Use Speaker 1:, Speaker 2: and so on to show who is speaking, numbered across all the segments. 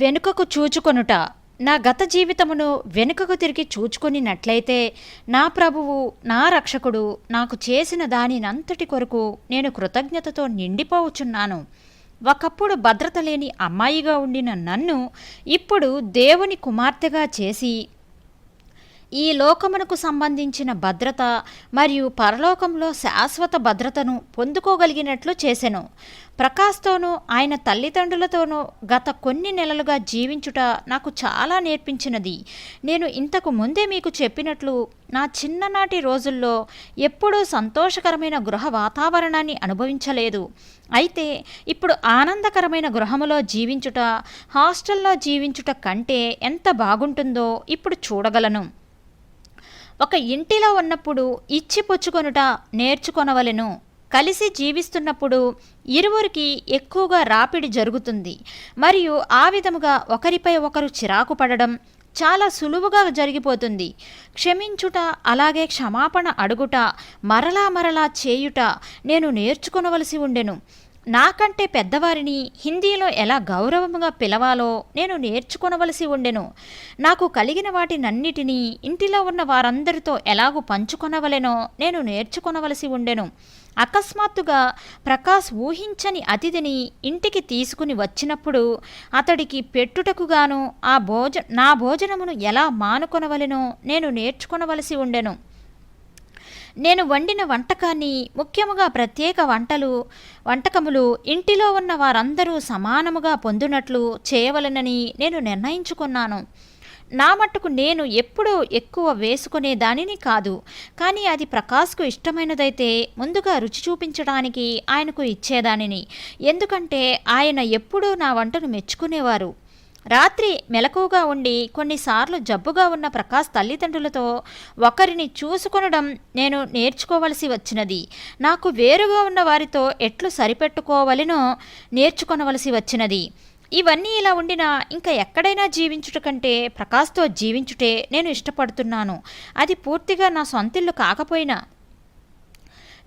Speaker 1: వెనుకకు చూచుకొనుట. నా గత జీవితమును వెనుకకు తిరిగి చూచుకొనినట్లయితే నా ప్రభువు నా రక్షకుడు నాకు చేసిన దానినంతటి కొరకు నేను కృతజ్ఞతతో నిండిపోవచ్చున్నాను. ఒకప్పుడు భద్రత లేని అమ్మాయిగా ఉండిన నన్ను ఇప్పుడు దేవుని కుమార్తెగా చేసి ఈ లోకమునకు సంబంధించిన భద్రత మరియు పరలోకంలో శాశ్వత భద్రతను పొందుకోగలిగినట్లు చేసెను. ప్రకాష్తోనూ ఆయన తల్లిదండ్రులతోనూ గత కొన్ని నెలలుగా జీవించుట నాకు చాలా నేర్పించినది. నేను ఇంతకు ముందే మీకు చెప్పినట్లు నా చిన్ననాటి రోజుల్లో ఎప్పుడూ సంతోషకరమైన గృహ వాతావరణాన్ని అనుభవించలేదు. అయితే ఇప్పుడు ఆనందకరమైన గృహములో జీవించుట హాస్టల్లో జీవించుట కంటే ఎంత బాగుంటుందో ఇప్పుడు చూడగలను. ఒక ఇంటిలో ఉన్నప్పుడు ఇచ్చి పుచ్చుకొనుట నేర్చుకొనవలెను. కలిసి జీవిస్తున్నప్పుడు ఇరువురికి ఎక్కువగా రాపిడి జరుగుతుంది. మరియు ఆ విధముగా ఒకరిపై ఒకరు చిరాకు పడడం చాలా సులువుగా జరిగిపోతుంది. క్షమించుట అలాగే క్షమాపణ అడుగుట మరలా మరలా చేయుట నేను నేర్చుకొనవలసి ఉండెను. నాకంటే పెద్దవారిని హిందీలో ఎలా గౌరవముగా పిలవాలో నేను నేర్చుకొనవలసి ఉండెను. నాకు కలిగిన వాటినన్నిటినీ ఇంటిలో ఉన్న వారందరితో ఎలాగూ పంచుకొనవలెనో నేను నేర్చుకొనవలసి ఉండెను. అకస్మాత్తుగా ప్రకాష్ ఊహించని అతిథిని ఇంటికి తీసుకుని వచ్చినప్పుడు అతడికి పెట్టుటకుగాను ఆ భోజ నా భోజనమును ఎలా మానుకొనవలెనో నేను నేర్చుకొనవలసి ఉండెను. నేను వండిన వంటకాన్ని ముఖ్యముగా ప్రత్యేక వంటలు వంటకములు ఇంటిలో ఉన్న వారందరూ సమానముగా పొందునట్లు చేయవలనని నేను నిర్ణయించుకున్నాను. నా మట్టుకు నేను ఎప్పుడూ ఎక్కువ వేసుకునే దానిని కాదు కానీ అది ప్రకాష్కు ఇష్టమైనదైతే ముందుగా రుచి చూపించడానికి ఆయనకు ఇచ్చేదానిని. ఎందుకంటే ఆయన ఎప్పుడూ నా వంటను మెచ్చుకునేవారు. రాత్రి మెలకువగా ఉండి కొన్నిసార్లు జబ్బుగా ఉన్న ప్రకాష్ తల్లిదండ్రులతో ఒకరిని చూసుకొనడం నేను నేర్చుకోవలసి వచ్చినది. నాకు వేరుగా ఉన్న వారితో ఎట్లు సరిపెట్టుకోవలనో నేర్చుకొనవలసి వచ్చినది. ఇవన్నీ ఇలా ఉండినా ఇంకా ఎక్కడైనా జీవించుట కంటే ప్రకాష్తో జీవించుటే నేను ఇష్టపడుతున్నాను. అది పూర్తిగా నా సొంతిల్లు కాకపోయినా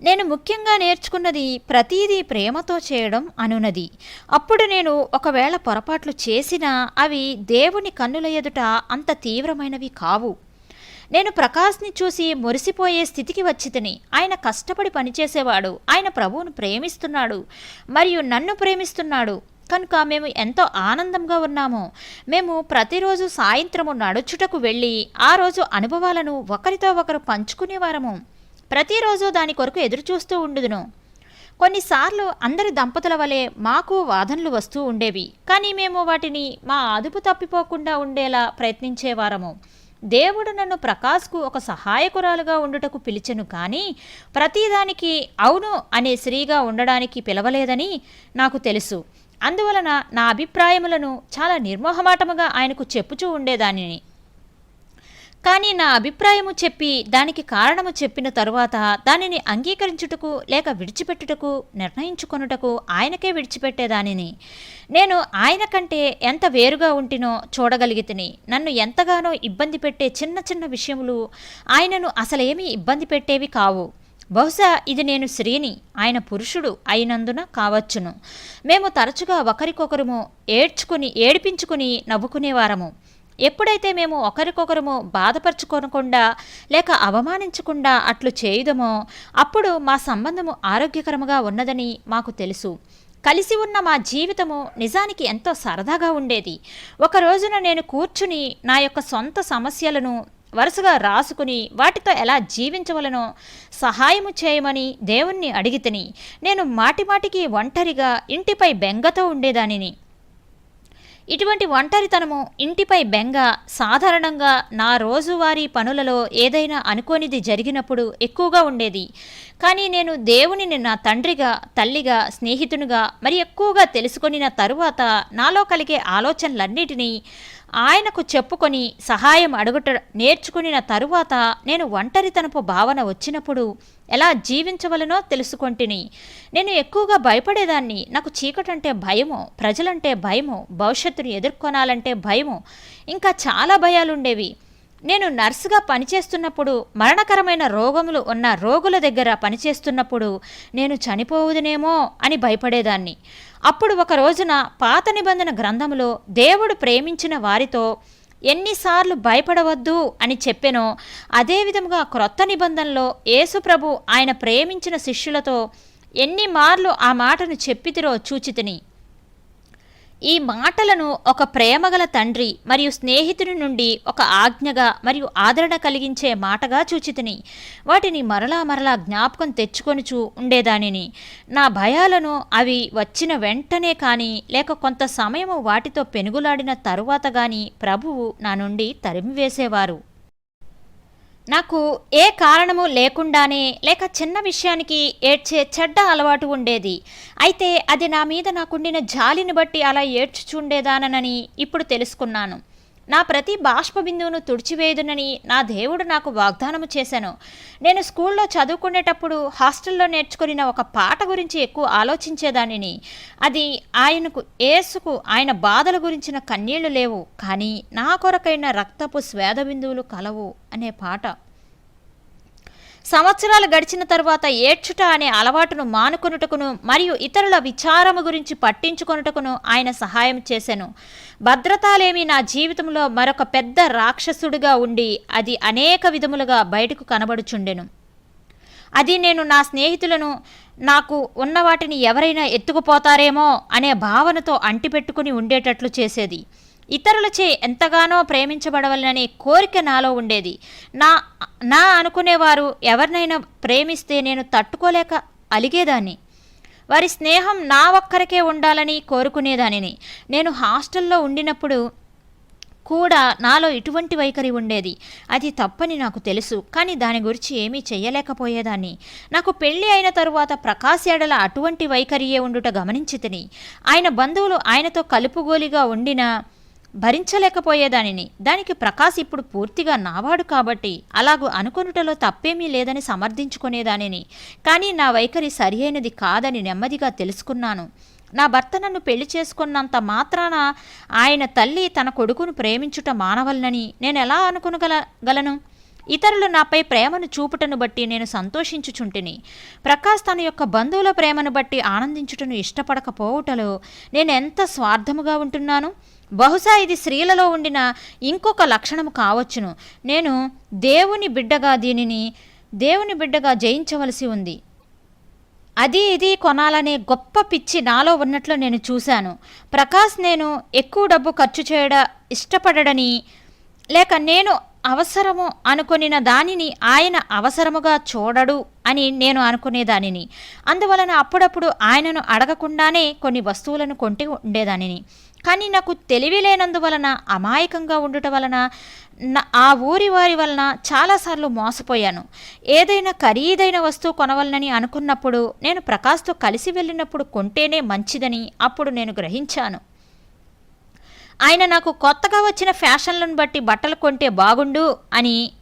Speaker 1: నేను ముఖ్యంగా నేర్చుకున్నది ప్రతీదీ ప్రేమతో చేయడం అనునది. అప్పుడు నేను ఒకవేళ పొరపాట్లు చేసినా అవి దేవుని కన్నుల ఎదుట అంత తీవ్రమైనవి కావు. నేను ప్రకాష్ని చూసి మురిసిపోయే స్థితికి వచ్చితిని. ఆయన కష్టపడి పనిచేసేవాడు. ఆయన ప్రభువును ప్రేమిస్తున్నాడు. మరియు నన్ను ప్రేమిస్తున్నాడు. కనుక మేము ఎంతో ఆనందంగా ఉన్నాము. మేము ప్రతిరోజు సాయంత్రము నడుచుటకు వెళ్ళి ఆ రోజు అనుభవాలను ఒకరితో ఒకరు పంచుకునేవారము. ప్రతిరోజు దాని కొరకు ఎదురుచూస్తూ ఉండుదును. కొన్నిసార్లు అందరి దంపతుల వలె మాకు వాదనలు వస్తూ ఉండేవి. కానీ మేము వాటిని మా అదుపు తప్పిపోకుండా ఉండేలా ప్రయత్నించేవారము దేవుడు నన్ను ప్రకాష్కు ఒక సహాయకురాలుగా ఉండుటకు పిలిచెను కానీ ప్రతిదానికి అవును అనే స్త్రీగా ఉండడానికి పిలవలేదని నాకు తెలుసు. అందువలన నా అభిప్రాయములను చాలా నిర్మోహమాటముగా ఆయనకు చెప్పుచూ ఉండేదానిని. కానీ నా అభిప్రాయము చెప్పి దానికి కారణము చెప్పిన తరువాత దానిని అంగీకరించుటకు లేక విడిచిపెట్టుటకు నిర్ణయించుకొనుటకు ఆయనకే విడిచిపెట్టేదానిని. నేను ఆయన కంటే ఎంత వేరుగా ఉంటినో చూడగలిగితిని. నన్ను ఎంతగానో ఇబ్బంది పెట్టే చిన్న చిన్న విషయములు ఆయనను అసలేమీ ఇబ్బంది పెట్టేవి కావు. బహుశా ఇది నేను స్త్రీని ఆయన పురుషుడు అయినందున కావచ్చును. మేము తరచుగా ఒకరికొకరము ఏడ్చుకుని ఏడిపించుకుని నవ్వుకునేవారము. ఎప్పుడైతే మేము ఒకరికొకరము బాధపరచుకోనకుండా లేక అవమానించకుండా అట్లు చేయుదమో అప్పుడు మా సంబంధము ఆరోగ్యకరముగా ఉన్నదని మాకు తెలుసు. కలిసి ఉన్న మా జీవితము నిజానికి ఎంతో సరదాగా ఉండేది. ఒక రోజున నేను కూర్చుని నా యొక్క సొంత సమస్యలను వరుసగా రాసుకుని వాటితో ఎలా జీవించవలనో సహాయము చేయమని దేవుణ్ణి అడిగితిని నేను మాటిమాటికి ఒంటరిగా ఇంటిపై బెంగతో ఉండేదానిని. ఇటువంటి ఒంటరితనము ఇంటిపై బెంగ సాధారణంగా నా రోజువారీ పనులలో ఏదైనా అనుకోనిది జరిగినప్పుడు ఎక్కువగా ఉండేది. కానీ నేను దేవునిని నా తండ్రిగా తల్లిగా స్నేహితునిగా మరి ఎక్కువగా తెలుసుకొనిన తరువాత నాలో కలిగే ఆలోచనలన్నిటినీ ఆయనకు చెప్పుకొని సహాయం అడుగుట నేర్చుకునిన తరువాత నేను ఒంటరితనపు భావన వచ్చినప్పుడు ఎలా జీవించవలనో తెలుసుకొంటిని. నేను ఎక్కువగా భయపడేదాన్ని. నాకు చీకటంటే భయము ప్రజలంటే భయము భవిష్యత్తును ఎదుర్కొనాలంటే భయము ఇంకా చాలా భయాలుండేవి. నేను నర్సుగా పనిచేస్తున్నప్పుడు మరణకరమైన రోగములు ఉన్న రోగుల దగ్గర పనిచేస్తున్నప్పుడు నేను చనిపోవుదునేమో అని భయపడేదాన్ని. అప్పుడు ఒక రోజున పాత నిబంధన గ్రంథములో దేవుడు ప్రేమించిన వారితో ఎన్నిసార్లు భయపడవద్దు అని చెప్పెనో అదేవిధముగా క్రొత్త నిబంధనలో యేసుప్రభు ఆయన ప్రేమించిన శిష్యులతో ఎన్ని మార్లు ఆ మాటను చెప్పితిరో చూచితిని. ఈ మాటలను ఒక ప్రేమగల తండ్రి మరియు స్నేహితుని నుండి ఒక ఆజ్ఞగా మరియు ఆదరణ కలిగించే మాటగా చూచితిని. వాటిని మరలా మరలా జ్ఞాపకం తెచ్చుకొనుచు ఉండేదానిని. నా భయాలను అవి వచ్చిన వెంటనే కానీ లేక కొంత సమయము వాటితో పెనుగులాడిన తరువాత గాని ప్రభువు నా నుండి తరిమివేసేవారు. నాకు ఏ కారణము లేకుండానే లేక చిన్న విషయానికి ఏడ్చే చెడ్డ అలవాటు ఉండేది. అయితే అది నా మీద నాకుండిన జాలిని బట్టి అలా ఏడ్చుచుండేదానని ఇప్పుడు తెలుసుకున్నాను. నా ప్రతి బాష్ప బిందువును తుడిచివేయుదునని నా దేవుడు నాకు వాగ్దానము చేశాను. నేను స్కూల్లో చదువుకునేటప్పుడు హాస్టల్లో నేర్చుకున్న ఒక పాట గురించి ఎక్కువ ఆలోచించేదానిని. అది ఆయనకు ఏసుకు ఆయన బాధల గురించిన కన్నీళ్ళు లేవు. కానీ నా కొరకైన రక్తపు స్వేద బిందువులు కలవు అనే పాట. సంవత్సరాలు గడిచిన తర్వాత ఏడ్చుట అనే అలవాటును మానుకొనుటకును మరియు ఇతరుల విచారము గురించి పట్టించుకొనుటకును ఆయన సహాయం చేశాను భద్రతాలేమి నా జీవితంలో మరొక పెద్ద రాక్షసుడిగా ఉండి అది అనేక విధములుగా బయటకు కనబడుచుండెను. అది నేను నా స్నేహితులను నాకు ఉన్న వాటిని ఎవరైనా ఎత్తుకుపోతారేమో అనే భావనతో అంటిపెట్టుకుని ఉండేటట్లు చేసేది. ఇతరులచే ఎంతగానో ప్రేమించబడవలననే కోరిక నాలో ఉండేది. నా నా అనుకునేవారు ఎవరినైనా ప్రేమిస్తే నేను తట్టుకోలేక అలిగేదాన్ని. వారి స్నేహం నా ఒక్కరికే ఉండాలని కోరుకునేదానిని. నేను హాస్టల్లో ఉండినప్పుడు కూడా నాలో ఇటువంటి వైఖరి ఉండేది. అది తప్పని నాకు తెలుసు కానీ దాని గురించి ఏమీ చెయ్యలేకపోయేదాన్ని. నాకు పెళ్ళి అయిన తరువాత ప్రకాశ్ ఏడల అటువంటి వైఖరియే ఉండుట గమనించితిని. ఆయన బంధువులు ఆయనతో కలుపుగోలిగా ఉండిన భరించలేకపోయేదానిని. దానికి ప్రకాశ్ ఇప్పుడు పూర్తిగా నావాడు కాబట్టి అలాగూ అనుకొనుటలో తప్పేమీ లేదని సమర్థించుకునేదానిని. కానీ నా వైఖరి సరియైనది కాదని నెమ్మదిగా తెలుసుకున్నాను. నా భర్త నన్ను పెళ్ళి చేసుకున్నంత మాత్రాన ఆయన తల్లి తన కొడుకును ప్రేమించుట మానవలనని నేను ఎలా అనుకునగల గలను ఇతరులు నాపై ప్రేమను చూపుటను బట్టి నేను సంతోషించుచుంటిని. ప్రకాష్ తన యొక్క బంధువుల ప్రేమను బట్టి ఆనందించుటను ఇష్టపడకపోవుటలో నేను ఎంత స్వార్థముగా ఉంటున్నాను? బహుశా ఇది స్త్రీలలో ఉండిన ఇంకొక లక్షణము కావచ్చును. నేను దేవుని బిడ్డగా దీనిని దేవుని బిడ్డగా జయించవలసి ఉంది. అది ఇది కొనాలనే గొప్ప పిచ్చి నాలో ఉన్నట్లు నేను చూశాను. ప్రకాష్ నేను ఎక్కువ డబ్బు ఖర్చు చేయడ ఇష్టపడడని లేక నేను అవసరము అనుకునిన దానిని ఆయన అవసరముగా చూడడు అని నేను అనుకునేదానిని. అందువలన అప్పుడప్పుడు ఆయనను అడగకుండానే కొన్ని వస్తువులను కొంటి ఉండేదానిని. కానీ నాకు తెలివి లేనందువలన అమాయకంగా ఉండుట వలన ఆ ఊరి వారి వలన చాలాసార్లు మోసపోయాను. ఏదైనా ఖరీదైన వస్తువు కొనవలనని అనుకున్నప్పుడు నేను ప్రకాష్తో కలిసి వెళ్ళినప్పుడు కొంటేనే మంచిదని అప్పుడు నేను గ్రహించాను. ఆయన నాకు కొత్తగా వచ్చిన ఫ్యాషన్లను బట్టి బట్టలు కొంటే బాగుండు అని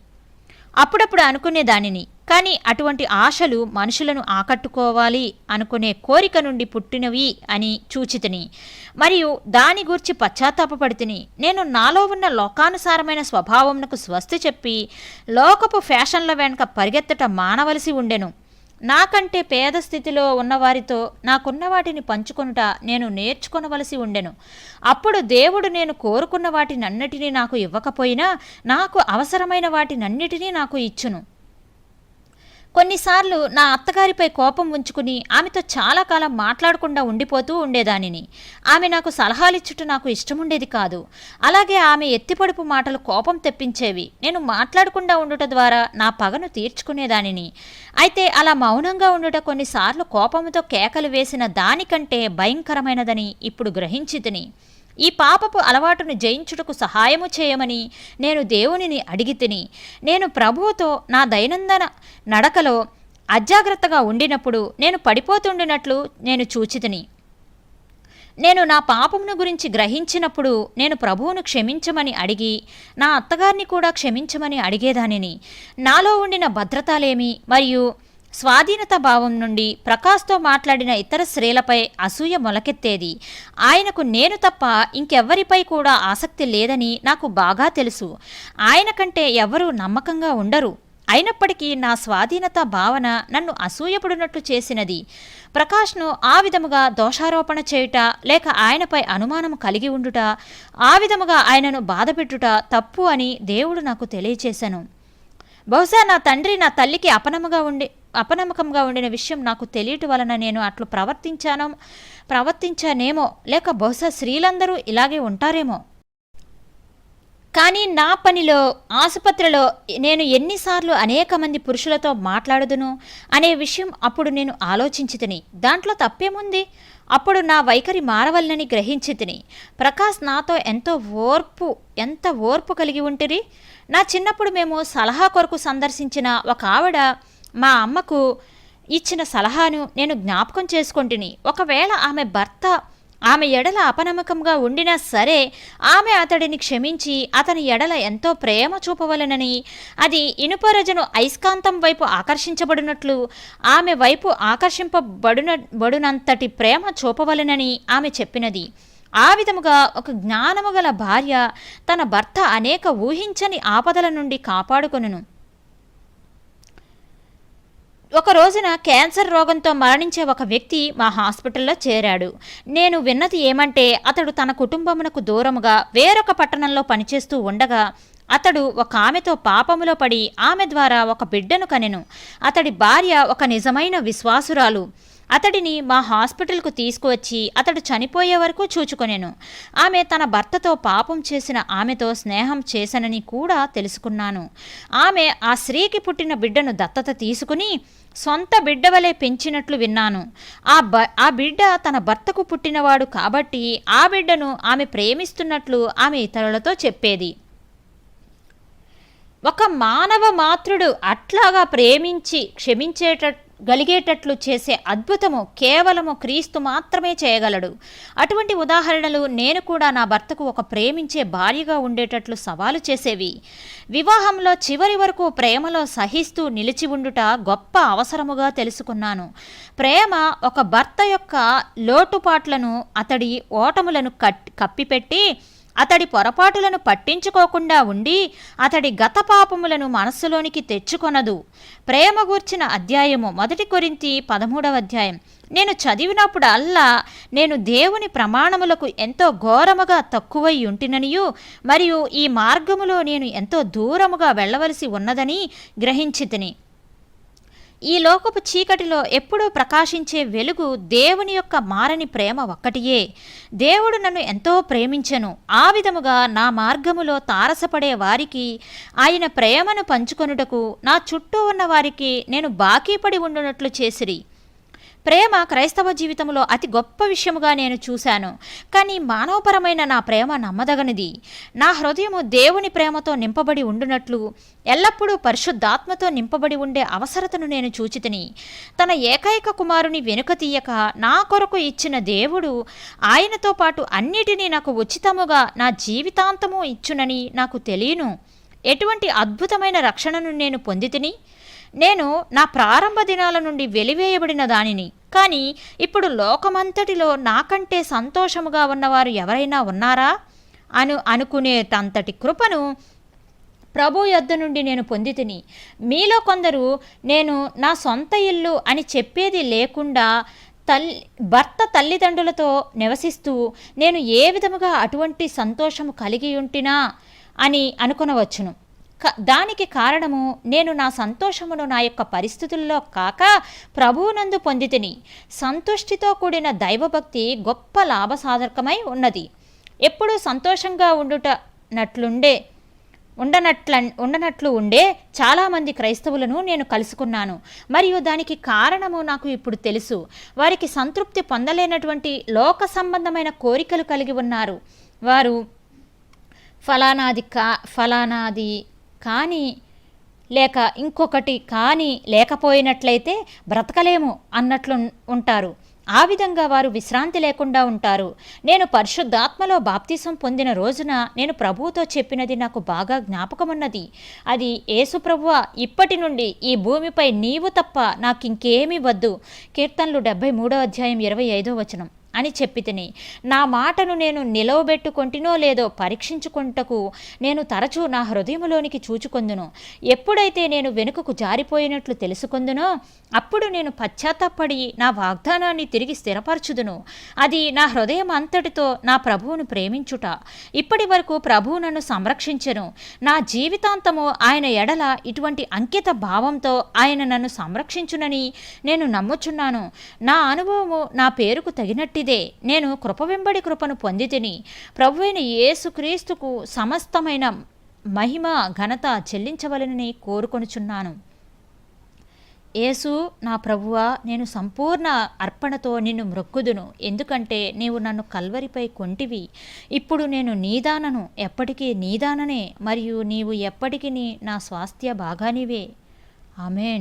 Speaker 1: అప్పుడప్పుడు అనుకునేదానిని. కానీ అటువంటి ఆశలు మనుషులను ఆకట్టుకోవాలి అనుకునే కోరిక నుండి పుట్టినవి అని చూచితిని. మరియు దాని గూర్చి పశ్చాత్తాపపడితిని. నేను నాలో ఉన్న లోకానుసారమైన స్వభావంకు స్వస్తి చెప్పి లోకపు ఫ్యాషన్ల వెనుక పరిగెత్తట మానవలసి ఉండెను. నాకంటే పేద స్థితిలో ఉన్నవారితో నాకున్న వాటిని పంచుకొనుట నేను నేర్చుకొనవలసి ఉండెను. అప్పుడు దేవుడు నేను కోరుకున్న వాటినన్నిటినీ నాకు ఇవ్వకపోయినా నాకు అవసరమైన వాటినన్నిటినీ నాకు ఇచ్చును. కొన్నిసార్లు నా అత్తగారిపై కోపం ఉంచుకుని ఆమెతో చాలా కాలం మాట్లాడకుండా ఉండిపోతూ ఉండేదానిని. ఆమె నాకు సలహాలిచ్చుట నాకు ఇష్టముండేది కాదు. అలాగే ఆమె ఎత్తిపడుపు మాటలు కోపం తెప్పించేవి. నేను మాట్లాడకుండా ఉండుట ద్వారా నా పగను తీర్చుకునేదానిని. అయితే అలా మౌనంగా ఉండుట కొన్నిసార్లు కోపంతో కేకలు వేసిన దానికంటే భయంకరమైనదని ఇప్పుడు గ్రహించితిని. ఈ పాపపు అలవాటును జయించుటకు సహాయము చేయమని నేను దేవునిని అడిగి తిని నేను ప్రభువుతో నా దైనందన నడకలో అజాగ్రత్తగా ఉండినప్పుడు నేను పడిపోతుండినట్లు నేను చూచితిని నేను నా పాపమును గురించి గ్రహించినప్పుడు నేను ప్రభువును క్షమించమని అడిగి నా అత్తగారిని కూడా క్షమించమని అడిగేదానిని. నాలో ఉండిన భద్రతలేమి మరియు స్వాధీనత భావం నుండి ప్రకాష్తో మాట్లాడిన ఇతర స్త్రీలపై అసూయ మొలకెత్తేది. ఆయనకు నేను తప్ప ఇంకెవ్వరిపై కూడా ఆసక్తి లేదని నాకు బాగా తెలుసు. ఆయన కంటే ఎవరూ నమ్మకంగా ఉండరు. అయినప్పటికీ నా స్వాధీనత భావన నన్ను అసూయపడినట్లు చేసినది. ప్రకాష్ను ఆ విధముగా దోషారోపణ చేయుట లేక ఆయనపై అనుమానం కలిగి ఉండుట ఆ విధముగా ఆయనను బాధపెట్టుట తప్పు అని దేవుడు నాకు తెలియచేశాను. బహుశా నా తండ్రి నా తల్లికి అపనముగా ఉండి అపనమ్మకంగా ఉండిన విషయం నాకు తెలియటం వలన నేను అట్లు ప్రవర్తించాను ప్రవర్తించానేమో లేక బహుశా స్త్రీలందరూ ఇలాగే ఉంటారేమో. కానీ నా పనిలో ఆసుపత్రిలో నేను ఎన్నిసార్లు అనేక మంది పురుషులతో మాట్లాడదును అనే విషయం అప్పుడు నేను ఆలోచించితిని. దాంట్లో తప్పేముంది? అప్పుడు నా వైఖరి మారవల్లని గ్రహించితిని. ప్రకాష్ నాతో ఎంతో ఓర్పు ఎంత ఓర్పు కలిగి ఉంటిరి? నా చిన్నప్పుడు మేము సలహా కొరకు సందర్శించిన ఒక ఆవిడ మా అమ్మకు ఇచ్చిన సలహాను నేను జ్ఞాపకం చేసుకుంటుని. ఒకవేళ ఆమె భర్త ఆమె ఎడల అపనమ్మకంగా ఉండినా సరే ఆమె అతడిని క్షమించి అతని ఎడల ఎంతో ప్రేమ చూపవలనని అది ఇనుపరజను అయస్కాంతం వైపు ఆకర్షించబడినట్లు ఆమె వైపు ఆకర్షింపబడున బడునంతటి ప్రేమ చూపవలనని ఆమె చెప్పినది. ఆ విధముగా ఒక జ్ఞానము గల భార్య తన భర్త అనేక ఊహించని ఆపదల నుండి కాపాడుకొనును. ఒక రోజున క్యాన్సర్ రోగంతో మరణించే ఒక వ్యక్తి మా హాస్పిటల్లో చేరాడు. నేను విన్నది ఏమంటే అతడు తన కుటుంబమునకు దూరముగా వేరొక పట్టణంలో పనిచేస్తూ ఉండగా అతడు ఒక ఆమెతో పాపములో పడి ఆమె ద్వారా ఒక బిడ్డను కనెను. అతడి భార్య ఒక నిజమైన విశ్వాసురాలు. అతడిని మా హాస్పిటల్కు తీసుకువచ్చి అతడు చనిపోయే వరకు చూచుకొనెను. ఆమె తన భర్తతో పాపం చేసిన ఆమెతో స్నేహం చేశానని కూడా తెలుసుకున్నాను. ఆమె ఆ స్త్రీకి పుట్టిన బిడ్డను దత్తత తీసుకుని సొంత బిడ్డ వలె పెంచినట్లు విన్నాను. ఆ బ ఆ బిడ్డ తన భర్తకు పుట్టినవాడు కాబట్టి ఆ బిడ్డను ఆమె ప్రేమిస్తున్నట్లు ఆమె ఇతరులతో చెప్పేది. ఒక మానవ మాతృడు అట్లాగా ప్రేమించి క్షమించేట గలిగేటట్లు చేసే అద్భుతము కేవలము క్రీస్తు మాత్రమే చేయగలడు. అటువంటి ఉదాహరణలు నేను కూడా నా భర్తకు ఒక ప్రేమించే భార్యగా ఉండేటట్లు సవాలు చేసేవి. వివాహంలో చివరి వరకు ప్రేమలో సహిస్తూ నిలిచి ఉండుట గొప్ప అవసరముగా తెలుసుకున్నాను. ప్రేమ ఒక భర్త యొక్క లోటుపాట్లను అతడి ఓటములను కట్ కప్పిపెట్టి అతడి పొరపాటులను పట్టించుకోకుండా ఉండి అతడి గత పాపములను మనస్సులోనికి తెచ్చుకొనదు. ప్రేమ గూర్చిన అధ్యాయము మొదటి కొరింతి పదమూడవ అధ్యాయం. నేను చదివినప్పుడు అల్లా నేను దేవుని ప్రమాణములకు ఎంతో ఘోరముగా తక్కువై ఉంటిననియు మరియు ఈ మార్గములో నేను ఎంతో దూరముగా వెళ్ళవలసి ఉన్నదని గ్రహించితిని. ఈ లోకపు చీకటిలో ఎప్పుడూ ప్రకాశించే వెలుగు దేవుని యొక్క మారని ప్రేమ ఒక్కటియే. దేవుడు నన్ను ఎంతో ప్రేమించెను. ఆ విధముగా నా మార్గములో తారసపడే వారికి ఆయన ప్రేమను పంచుకొనుటకు నా చుట్టూ ఉన్న వారికి నేను బాకీపడి ఉండునట్లు చేసిరి. ప్రేమ క్రైస్తవ జీవితంలో అతి గొప్ప విషయముగా నేను చూశాను. కానీ మానవపరమైన నా ప్రేమ నమ్మదగనిది. నా హృదయము దేవుని ప్రేమతో నింపబడి ఉండునట్లు ఎల్లప్పుడూ పరిశుద్ధాత్మతో నింపబడి ఉండే అవసరతను నేను చూచితిని. తన ఏకైక కుమారుని వెనుక తీయక నా కొరకు ఇచ్చిన దేవుడు ఆయనతో పాటు అన్నిటినీ నాకు ఉచితముగా నా జీవితాంతము ఇచ్చునని నాకు తెలియను. ఎటువంటి అద్భుతమైన రక్షణను నేను పొందితిని? నేను నా ప్రారంభ దినాల నుండి వెలివేయబడిన దానిని కానీ ఇప్పుడు లోకమంతటిలో నాకంటే సంతోషముగా ఉన్నవారు ఎవరైనా ఉన్నారా? అను అనుకునేటంతటి కృపను ప్రభు యొద్ద నుండి నేను పొందితిని. మీలో కొందరు నేను నా సొంత ఇల్లు అని చెప్పేది లేకుండా తల్లి భర్త తల్లిదండ్రులతో నివసిస్తూ నేను ఏ విధముగా అటువంటి సంతోషము కలిగి ఉంటినా అని అనుకొనవచ్చును. దానికి కారణము నేను నా సంతోషమును నా యొక్క పరిస్థితుల్లో కాక ప్రభువునందు పొందితిని. సంతుష్టితో కూడిన దైవభక్తి గొప్ప లాభసాధకమై ఉన్నది. ఎప్పుడూ సంతోషంగా ఉండుట నట్లుండే ఉండనట్ల ఉండనట్లు ఉండే చాలామంది క్రైస్తవులను నేను కలుసుకున్నాను. మరియు దానికి కారణము నాకు ఇప్పుడు తెలుసు. వారికి సంతృప్తి పొందలేనటువంటి లోక సంబంధమైన కోరికలు కలిగి ఉన్నారు. వారు ఫలానాది కా ఫలానాది కానీ లేక ఇంకొకటి కానీ లేకపోయినట్లయితే బ్రతకలేము అన్నట్లు ఉంటారు. ఆ విధంగా వారు విశ్రాంతి లేకుండా ఉంటారు. నేను పరిశుద్ధాత్మలో బాప్తీసం పొందిన రోజున నేను ప్రభువుతో చెప్పినది నాకు బాగా జ్ఞాపకమున్నది. అది యేసు ప్రభువ ఇప్పటి నుండి ఈ భూమిపై నీవు తప్ప నాకు ఇంకేమీ వద్దు. కీర్తనలు డెబ్బై మూడో అధ్యాయం ఇరవై ఐదో వచనం. అని చెప్పితిని నా మాటను నేను నిలవబెట్టుకొంటినో లేదో పరీక్షించుకుంటకు నేను తరచూ నా హృదయములోనికి చూచుకొందును. ఎప్పుడైతే నేను వెనుకకు జారిపోయినట్లు తెలుసుకొందునో అప్పుడు నేను పశ్చాత్తాపడి నా వాగ్దానాన్ని తిరిగి స్థిరపరచుదును. అది నా హృదయం అంతటితో నా ప్రభువును ప్రేమించుట. ఇప్పటి వరకు ప్రభువు నన్ను సంరక్షించను. నా జీవితాంతము ఆయన ఎడల ఇటువంటి అంకిత భావంతో ఆయన నన్ను సంరక్షించునని నేను నమ్ముచున్నాను. నా అనుభవము నా పేరుకు తగినట్టు నేను కృప వెంబడి కృపను పొందితిని. ప్రభువైన యేసుక్రీస్తుకు సమస్తమైన మహిమ ఘనత చెల్లించవలనని కోరుకొనుచున్నాను. యేసు నా ప్రభువా నేను సంపూర్ణ అర్పణతో నిన్ను మ్రొక్కుదును ఎందుకంటే నీవు నన్ను కల్వరిపై కొంటివి. ఇప్పుడు నేను నీదానను ఎప్పటికీ నీదాననే మరియు నీవు ఎప్పటికీ నా స్వాస్థ్య భాగానివే. ఆమెన్.